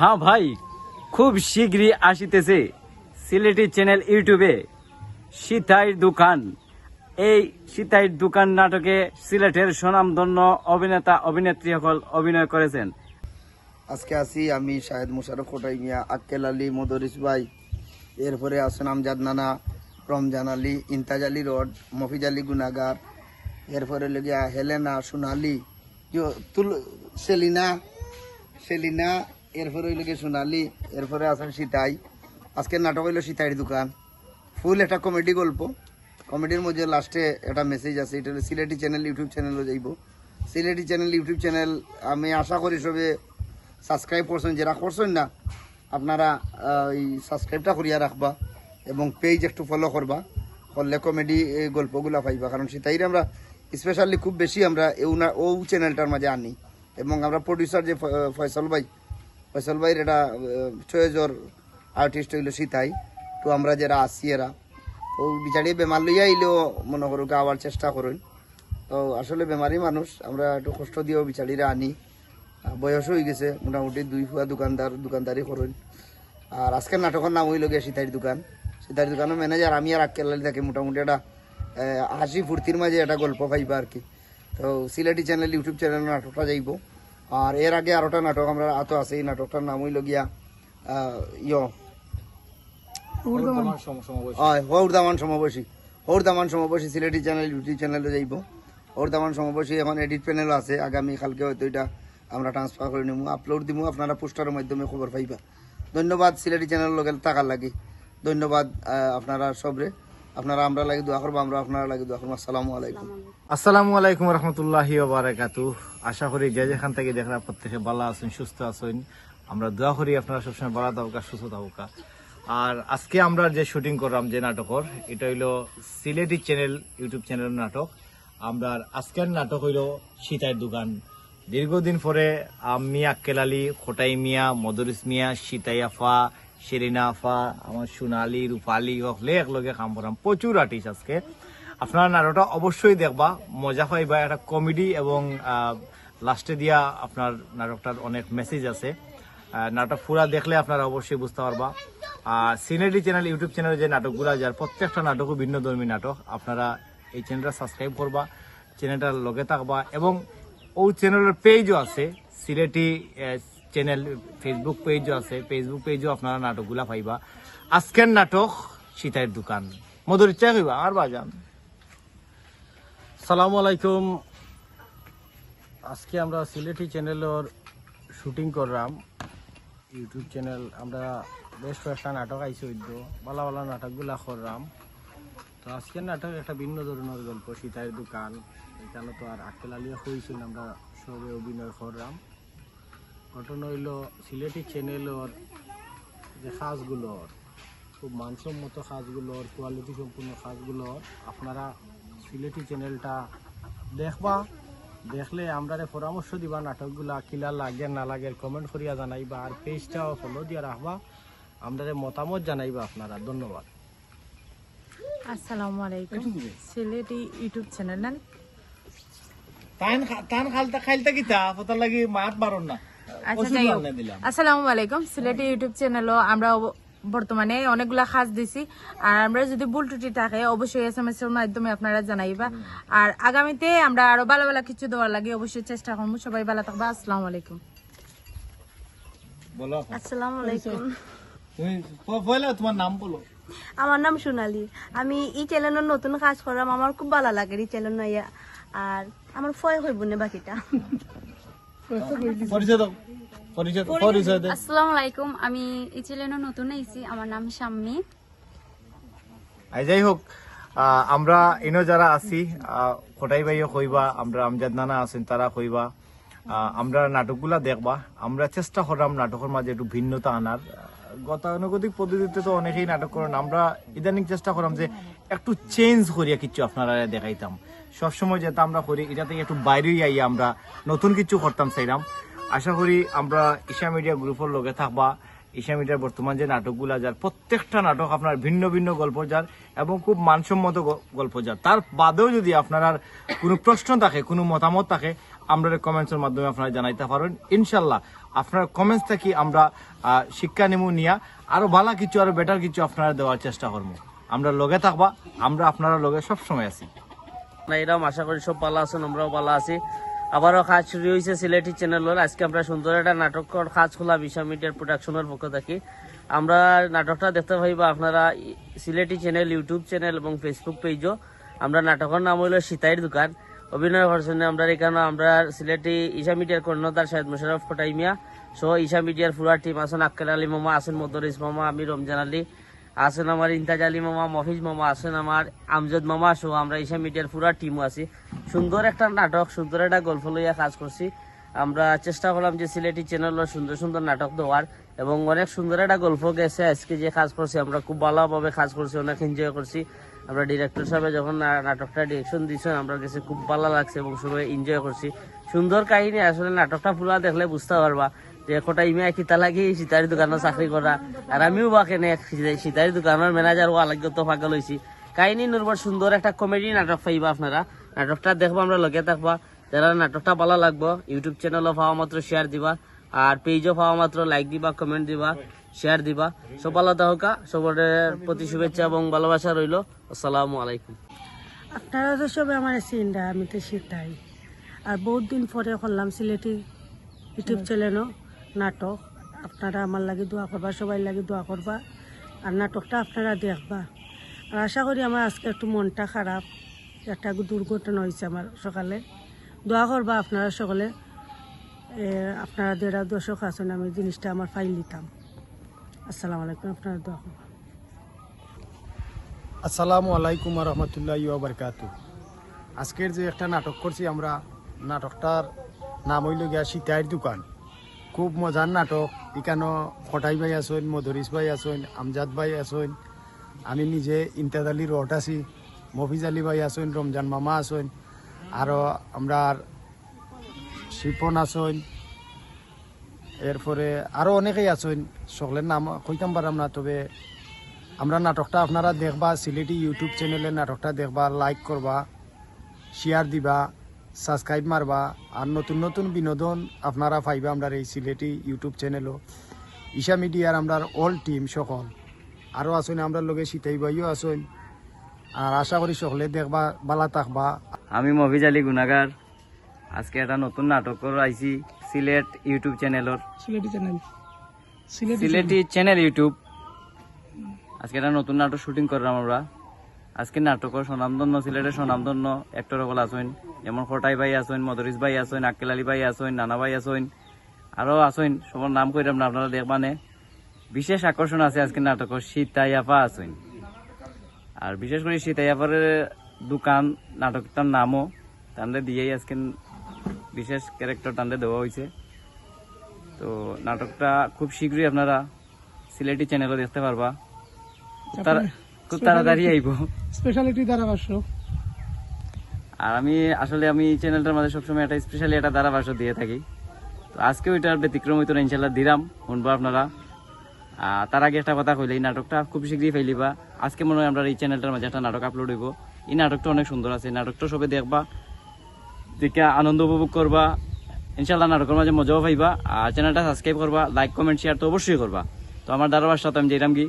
হ্যাঁ ভাই, খুব শীঘ্রই আসিতেছে সিলেটি চ্যানেল ইউটিউবে সীতাইর দোকান। এই সীতাইর দোকান নাটকে সিলেটের সুনামধন্য অভিনেতা অভিনেত্রী সকল অভিনয় করেছেন। আজকে আছি আমি শাহেদ মুশারফ কোটাই মিয়া, আক্কেল আলী মদরিস ভাই। এরপরে আছেন আমজাদ নানা, রমজান আলী, ইন্তাজ আলী রড, মফিজ আলী গুনাগার এরপরে লগিয়া হেলেনা, সোনালি সেলিনা সেলিনা এরপরে হইল গিয়ে সোনালি, এরপরে আছেন সীতাই। আজকের নাটক হইল সীতাইয়ের দোকান। ফুল একটা কমেডি গল্প। কমেডির মধ্যে লাস্টে একটা মেসেজ আছে, এটা হলো সিলেটি চ্যানেল ইউটিউব চ্যানেলও যাইব। সিলেটি চ্যানেল ইউটিউব চ্যানেল আমি আশা করি সবে সাবস্ক্রাইব করছেন, যারা করছেন না, আপনারা এই সাবস্ক্রাইবটা করিয়া রাখবা এবং পেজ একটু ফলো করবা। করলে কমেডি গল্পগুলা পাইবা। কারণ সেটাই আমরা স্পেশালি খুব বেশি আমরা ও চ্যানেলটার মাঝে আনি। এবং আমরা প্রডিউসার যে ফয়সল ভাই ফয়সল ভাইয়ের এটা চয়েজর আর্টিস্ট হইল সীতাই। তো আমরা যারা আসি এরা ও বিচারি বেমার লইয়া আইলেও মনে করুক আবার চেষ্টা করুন। তো আসলে বেমারি মানুষ, আমরা একটু কষ্ট দিয়েও বিচারিরা আনি। বয়স হয়ে গেছে, মোটামুটি দুই ফুয়া দোকানদার, দোকানদারি করুন। আর আজকের নাটকের নাম হইল গিয়ে সীতার দোকান। সীতার দোকানের ম্যানেজার আমি আর আক্কেলালি থাকি, মোটামুটি একটা হাসি ফুর্তির মাঝে একটা গল্প পাইবা আর কি। তো সিলেটি চ্যানেল ইউটিউব চ্যানেল নাটকটা যাইব। আর এর আগে আরোটা নাটক আমরা আতো আছে এই নাটকটার নাম হইল গিয়া ইয়। হয় হৌরদামান সমাবেশী হৌরদামান সমাবেশী সিলেটি চ্যানেল ইউটিউব চ্যানেলে যাইব। হৌরদামান সমাবেশী এখন এডিট প্যানেল আছে আগামী কালকে হয়তো এটা আমরা ট্রান্সফার করে নিব আপলোড দিব আপনারা পোস্টারের মাধ্যমে খবর পাইবা। ধন্যবাদ সিলেটি চ্যানেল লগে টাকার লাগে। ধন্যবাদ আপনারা সবরে। আপনারা আমরা লাগি দোয়া করব আমরা আপনারা লাগি দোয়া করব। আসসালামু আলাইকুম। আসসালামু আলাইকুম রহমতুল্লাহি বারাকাতু আশা করি যে যেখান থেকে দেখরা প্রত্যেকে ভালো আছেন সুস্থ আছেন। আমরা দোয়া করি আপনারা সবসময় ভালো থাকুকা সুস্থ থাকুকা। আর আজকে আমরা যে শুটিং করলাম যে নাটকর এটা হইল সিলেটি চ্যানেল ইউটিউব চ্যানেল নাটক। আমরা আজকের নাটক হইল সীতার দোকান। দীর্ঘদিন পরে আমি আক্কেল আলী খোটাই মিয়া মদরিস মিয়া সীতাই আফা শেরিনা আফা আমার সোনালি, রূপালি হকলে একলগে কাম করাম। প্রচুর আর্টিস্ট আজকে। আপনারা নাটকটা অবশ্যই দেখবা। মজা পাইবা। একটা কমেডি এবং লাস্টে দিয়া আপনার নাটকটার অনেক মেসেজ আছে। নাটক পুরা দেখলে আপনারা অবশ্যই বুঝতে পারবা। আর সিনেডি চ্যানেল ইউটিউব চ্যানেলে যে নাটকগুলো যার প্রত্যেকটা নাটকও ভিন্ন ধর্মী নাটক। আপনারা এই চ্যানেলটা সাবস্ক্রাইব করবা চ্যানেলটার লগে থাকবা এবং ও চ্যানেলের পেজও আছে, সিলেটি চ্যানেল ফেসবুক পেজও আছে। ফেসবুক পেজও আপনারা নাটকগুলা পাইবা। আজকের নাটক সীতার দোকান। মধুর ইচ্ছা হইবা আর বাজান। সালাম আলাইকুম। আজকে আমরা সিলেটি চ্যানেলের শুটিং করলাম। ইউটিউব চ্যানেল আমরা বেশ কয়েকটা নাটক আইসি হইতো ভালো ভালো নাটকগুলা করলাম। তো আজকের নাটক একটা ভিন্ন ধরনের গল্প সীতার দোকান। এখানে তো আর আক্কেল আলিয়া হয়েছিল আমরা সবে অভিনয় করলাম। ঘটনা হইল সিলেটি চ্যানেলের যে সাজগুলোর খুব মানসম্মত সাজগুলোর কোয়ালিটি সম্পূর্ণ সাজগুলোর আপনারা সিলেটি চ্যানেলটা দেখবা। দেখলে আমরা পরামর্শ দিবা নাটকগুলা কিলা লাগে না লাগে কমেন্ট করিয়া জানাইবা আর পেজটাও ফলো দিয়া রাখবা। আমরা মতামত জানাইবা আপনারা। ধন্যবাদ। আসসালামু আলাইকুম। সিলেটি ইউটিউব চ্যানেল না টান টান খালতা খাইলতা কিতা? পতার লাগি মাত বারণ না। আচ্ছা যাই হোক। আসসালামু আলাইকুম। সিলেটি ইউটিউব চ্যানেলও আমরা বর্তমানে অনেকগুলা কাজ দিছি। আর আমরা যদি ভুল ত্রুটি থাকে অবশ্যই এস এম এস এর মাধ্যমে আপনারা জানাইবা। আর আগামীতে আমরা আরও ভালো ভালো কিছু দেওয়ার লাগে অবশ্যই চেষ্টা করব। সবাই ভালো থাকবা। আসসালামু আলাইকুম। বলো। আসসালামু আলাইকুম। তুমি প- পয়লা তোমার নাম বলো। আমার নাম সোনালি। আমি এই চ্যানেলের নতুন কাজ করলাম আমার খুব ভালো লাগে এই চ্যানেল আর আমার ফয় হইব না বাকিটা। পরিচয় দাও। পরিচয় পরিচয় দাও। আসসালামু আলাইকুম আমি এই চ্যানেলে নতুন আইছি আমার নাম শাম্মী। যাই হোক আমরা ইনো যারা আছি খোটাই ভাইও কইবা আমরা আমজাদ নানা আছেন তারা কইবা আহ, আমরা নাটকগুলা দেখবা আমরা চেষ্টা করলাম নাটকের মাঝে একটু ভিন্নতা আনার। গতানুগতিক পদ্ধতিতে তো অনেকেই নাটক করেন আমরা ইদানিং চেষ্টা করলাম যে একটু চেঞ্জ করিয়া কিছু আপনারা দেখাইতাম। সবসময় যেটা আমরা করি, এটা থেকে একটু বাইরেই আইয়া আমরা নতুন কিছু করতাম চাইলাম আশা করি আমরা ঈশা মিডিয়া গ্রুপের লগে থাকবা। ঈশা মিডিয়ার বর্তমান যে নাটকগুলা যার প্রত্যেকটা নাটক আপনার ভিন্ন ভিন্ন গল্প যার এবং খুব মানসম্মত গল্প যার তার বাদেও যদি আপনার কোনো প্রশ্ন থাকে, কোনো মতামত থাকে, আমরা কমেন্টসের মাধ্যমে আপনারা জানাইতে পারেন ইনশাল্লাহ, আপনার কমেন্টস থেকে আমরা শিক্ষা নেমু নিয়া আরও ভালো কিছু, আরও বেটার কিছু আপনারা দেওয়ার চেষ্টা করব আমরা লগে থাকবা, আমরা আপনারা লগে সবসময় আছি। এরকম আশা করি সব ভালো আছেন, আমরাও ভালো আছি। আবারও কাজ শুরু হয়েছে সিলেটি চ্যানেলের। আজকে আমরা সুন্দর একটা নাটকর কাজ খোলা বিশা মিডিয়ার প্রোডাকশনের পক্ষ থাকি। আমরা নাটকটা দেখতে পাইবা আপনারা সিলেটি চ্যানেল, ইউটিউব চ্যানেল এবং ফেসবুক পেজও আমরা নাটকের নাম হইল সীতাইর দোকান। অভিনয় করছেন আমরা এখানে, আমরা সিলেটি ঈশা মিডিয়ার কর্ণধার শাহেদ মুশারফ কটাইমিয়া সহ ঈশা মিডিয়ার পুরা টিম আছেন আক্কেল আলী মামা আছেন মদরিস মামা, আমি রমজান আলী। আছেন আমার ইন্তাজ আলী মামা, মফিজ মামা আছেন আমার আমজদ মামা সহ আমরা ঈশা মিডিয়ার পুরা টিমও আছি। সুন্দর একটা নাটক, সুন্দর একটা গল্প লইয়া কাজ করছি। আমরা চেষ্টা করলাম যে সিলেটি চ্যানেল সুন্দর সুন্দর নাটক দেওয়ার এবং অনেক সুন্দর একটা গল্প গেছে। আজকে যে কাজ করছি, আমরা খুব ভালোভাবে কাজ করছি, অনেক এনজয় করছি। আমরা ডিরেক্টর সাহেব যখন নাটকটা ডিরেকশন দিয়েছেন আমরা কাছে খুব ভালো লাগছে এবং সবাই এনজয় করছি। সুন্দর কাহিনী, আসলে নাটকটা পুরো দেখলে বুঝতে পারবা। যে একটা ইমিয়া কিতা লাগি সীতারি দোকানে চাকরি করা। আর আমিও বা কেনে সীতারি দোকানের ম্যানেজার ও আলাগ্য তো পাগল হয়েছি কাহিনী নির্ভর সুন্দর একটা কমেডি নাটক পাইবা আপনারা। নাটকটা দেখব আমরা লগে থাকবা। যারা নাটকটা ভালো লাগবো ইউটিউব চ্যানেলও পাওয়া মাত্র শেয়ার দিবা। আর পেজও পাওয়া মাত্র লাইক দিবা কমেন্ট দিবা শেয়ার দিবা। সব ভালো থাকা সবার প্রতি শুভেচ্ছা এবং ভালোবাসা রইল। আসসালামু আলাইকুম। আপনারা তো সবে আমার চিন্তা আমি তো সেটাই। আর বহুত দিন পরে করলাম সিলেটি ইউটিউব চ্যানেলও নাটক। আপনারা আমার লাগে দোয়া করবা, সবাই লাগে দোয়া করবা। আর নাটকটা আপনারা দেখবা। আর আশা করি আমার আজকে একটু মনটা খারাপ। একটা দুর্ঘটনা হয়েছে আমার সকালে। দোয়া করবা আপনারা সকলে। আপনারা যারা দর্শক আছেন আমি জিনিসটা আমার ফাইল দিতাম। আসসালামু আলাইকুম, আপনারা দোয়া করবা। আসসালামু আলাইকুম রহমতুল্লাহ বারকাত আজকের যে একটা নাটক করছি আমরা, নাটকটার নাম হইল গিয়া সীতাইর দোকান। খুব মজার নাটক। এখানে ফটাই ভাই আসেন মধুরিস ভাই আসেন আমজাদ ভাই আসেন আমি নিজে ইমতাজ আলী রট আছি, মফিজ আলী ভাই আসেন রমজান মামা আসেন আরও আমরা শিপন আসেন এরপরে আরও অনেকেই আছেন। সকলের নাম কইতাম পারাম না, তবে আমরা নাটকটা আপনারা দেখবা, সিলেটি ইউটিউব চ্যানেলে নাটকটা দেখবা লাইক করবা শেয়ার দিবা। সাবস্ক্রাইব মারবা আর নতুন নতুন বিনোদন আপনারা পাইবা আমরা এই সিলেটি ইউটিউব চ্যানেলও। ঈশা মিডিয়ার আমরা অল টিম সকল। আরও আসুন আমরা লগে সীতাই ভাইও আসুন। আর আশা করি সকলে দেখবা বালা থাকবা। আমি মফিজ আলী গুনাগার আজকে একটা নতুন নাটক করে আইছি Sylhet YouTube চ্যানেলর। Sylheti channel. Sylheti channel. YouTube. আজকে একটা নতুন নাটক শুটিং করলাম আমরা। আজকে নাটকের স্বনামধন্য সিলেটের স্বনামধন্য অ্যাক্টর সকল আছেন যেমন খটাই ভাই আছেন মদরিস ভাই আছেন আক্কেল আলী ভাই আছেন নানা ভাই আছেন আরও আছেন সবার নাম কইরাম না, আপনারা দেখবানে। বিশেষ আকর্ষণ আছে আজকে নাটকের সীতাইয়াপা আছেন আর বিশেষ করে সীতাইয়াপার দোকান, নাটকটার নামও তান্ডে দিয়েই আজকে বিশেষ ক্যারেক্টার তান্ডে দেওয়া হয়েছে। তো নাটকটা খুব শীঘ্রই আপনারা সিলেটি চ্যানেলও দেখতে পারবা। তাড়া- খুব তাড়াতাড়ি আইব। স্পেশালিটি ধারাভাষ্য। আর আমি আসলে আমি এই চ্যানেলটার মধ্যে সবসময় একটা স্পেশালি একটা ধারাভাষ্য দিয়ে থাকি। তো আজকে ওইটার ব্যতিক্রম হইতো না ইনশাল্লাহ দিলাম শুনব আপনারা। তার আগে একটা কথা কইলে এই নাটকটা খুব শীঘ্রই ফেলিবা। আজকে মনে হয় আমরা এই চ্যানেলটার মাঝে একটা নাটক আপলোড হইব। এই নাটকটা অনেক সুন্দর আছে এই নাটকটা সবে দেখবা দেখে আনন্দ উপভোগ করবা। ইনশাল্লাহ নাটকের মাঝে মজাও পাইবা। আর চ্যানেলটা সাবস্ক্রাইব করবা লাইক কমেন্ট শেয়ার তো অবশ্যই করবা। তো আমার ধারাভাষ্য তো আমি যেরাম কি।